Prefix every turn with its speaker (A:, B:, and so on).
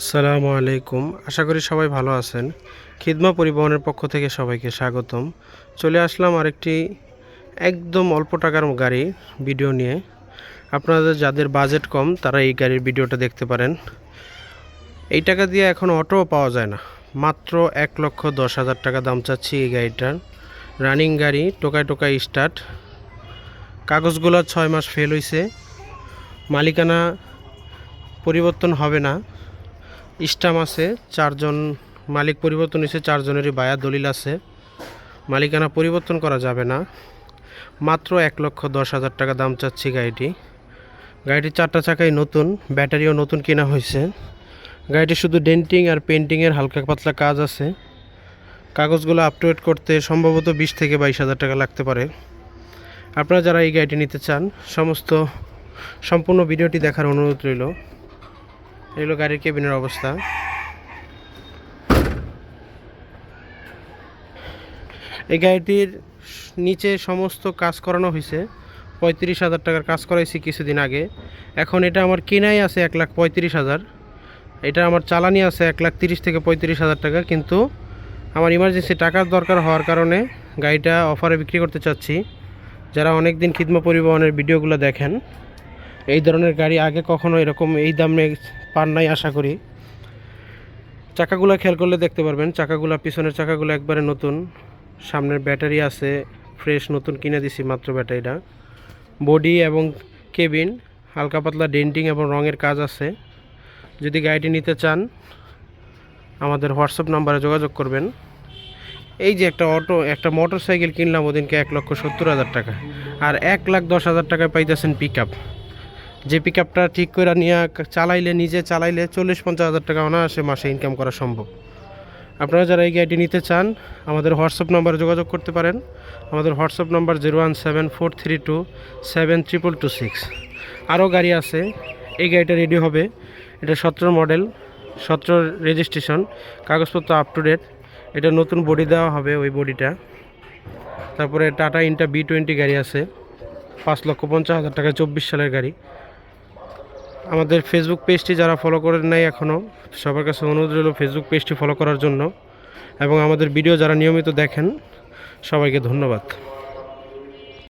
A: আসসালামু আলাইকুম। আশা করি সবাই ভালো আছেন। খিদমা পরিবহনের পক্ষ থেকে সবাইকে স্বাগতম। চলে আসলাম আরেকটি একদম অল্প টাকার গাড়ি ভিডিও নিয়ে। আপনাদের যাদের বাজেট কম, তারা এই গাড়ির ভিডিওটা দেখতে পারেন। এই টাকা দিয়ে এখন অটোও পাওয়া যায় না। মাত্র এক লক্ষ দশ হাজার টাকা দাম চাচ্ছি এই গাড়িটার। রানিং গাড়ি, টোকায় টোকায় স্টার্ট। কাগজগুলো ছয় মাস ফেল হয়েছে মালিকানা পরিবর্তন হবে না। স্টাম আছে, চারজন মালিক পরিবর্তন হয়েছে, চারজনেরই বায়া, দলিল আছে। মালিকানা পরিবর্তন করা যাবে না। মাত্র এক লক্ষ দশ হাজার টাকা দাম চাচ্ছি গাড়িটি। গাড়িটি চারটা চাকাই নতুন, ব্যাটারিও নতুন কেনা হয়েছে। গাড়িটি শুধু ডেন্টিং আর পেন্টিংয়ের হালকা পাতলা কাজ আছে। কাগজগুলো আপটুডেট করতে সম্ভবত বিশ থেকে বাইশ হাজার টাকা লাগতে পারে। আপনারা যারা এই গাড়িটি নিতে চান, সমস্ত সম্পূর্ণ ভিডিওটি দেখার অনুরোধ রইল। এগুলো গাড়ির কেবিনের অবস্থা। এই গাড়িটির নিচে সমস্ত কাজ করানো হয়েছে। পঁয়ত্রিশ হাজার টাকার কাজ করাইছি কিছুদিন আগে। এখন এটা আমার কেনাই আছে এক লাখ পঁয়ত্রিশ হাজার। এটা আমার চালানি আছে এক লাখ তিরিশ থেকে পঁয়ত্রিশ হাজার টাকা। কিন্তু আমার ইমার্জেন্সি টাকার দরকার হওয়ার কারণে গাড়িটা অফারে বিক্রি করতে চাচ্ছি। যারা অনেক দিন খিদমা পরিবহনের ভিডিওগুলো দেখেন এই ধরনের গাড়ি আগে কখনো এরকম এই দামে পান নাই, আশা করি। চাকাগুলো খেয়াল করলে দেখতে পারবেন, চাকাগুলো, পিছনের চাকাগুলো একবারে নতুন। সামনের ব্যাটারি আছে, ফ্রেশ, নতুন কিনে দিছি মাত্র ব্যাটারিটা। বডি এবং কেবিন, হালকা পাতলা ডেন্টিং এবং রঙের কাজ আছে। যদি গাড়িটি নিতে চান, আমাদের হোয়াটসঅ্যাপ নাম্বারে যোগাযোগ করবেন। এই যে একটা অটো, একটা মোটর সাইকেল কিনলাম ওদিনকে এক লক্ষ সত্তর হাজার টাকা। আর এক লাখ দশ হাজার টাকায় পাইতেছেন পিক আপ যে পিক আপটা ঠিক করে নিয়ে চালাইলে, নিজে চালাইলে চল্লিশ পঞ্চাশ হাজার টাকা অনায়াসে মাসে ইনকাম করা সম্ভব। আপনারা যারা এই গাড়িটি নিতে চান, আমাদের হোয়াটসঅ্যাপ নাম্বারে যোগাযোগ করতে পারেন। আমাদের WhatsApp number zero one seven four three two seven triple two six. আরও গাড়ি আছে, এই গাড়িটা রেডি হবে। এটা সতেরো মডেল সতেরো রেজিস্ট্রেশন কাগজপত্র আপ টু ডেট এটা নতুন বডি দেওয়া হবে ওই বডিটা তারপরে টাটা ইন্টা বি টোয়েন্টি গাড়ি আছে, পাঁচ লক্ষ পঞ্চাশ হাজার টাকা, চব্বিশ সালের গাড়ি। আমাদের ফেসবুক পেজটি যারা ফলো করেন নাই এখনও সবার কাছে অনুরোধ রইল ফেসবুক পেজটি ফলো করার জন্য। এবং আমাদের ভিডিও যারা নিয়মিত দেখেন, সবাইকে ধন্যবাদ।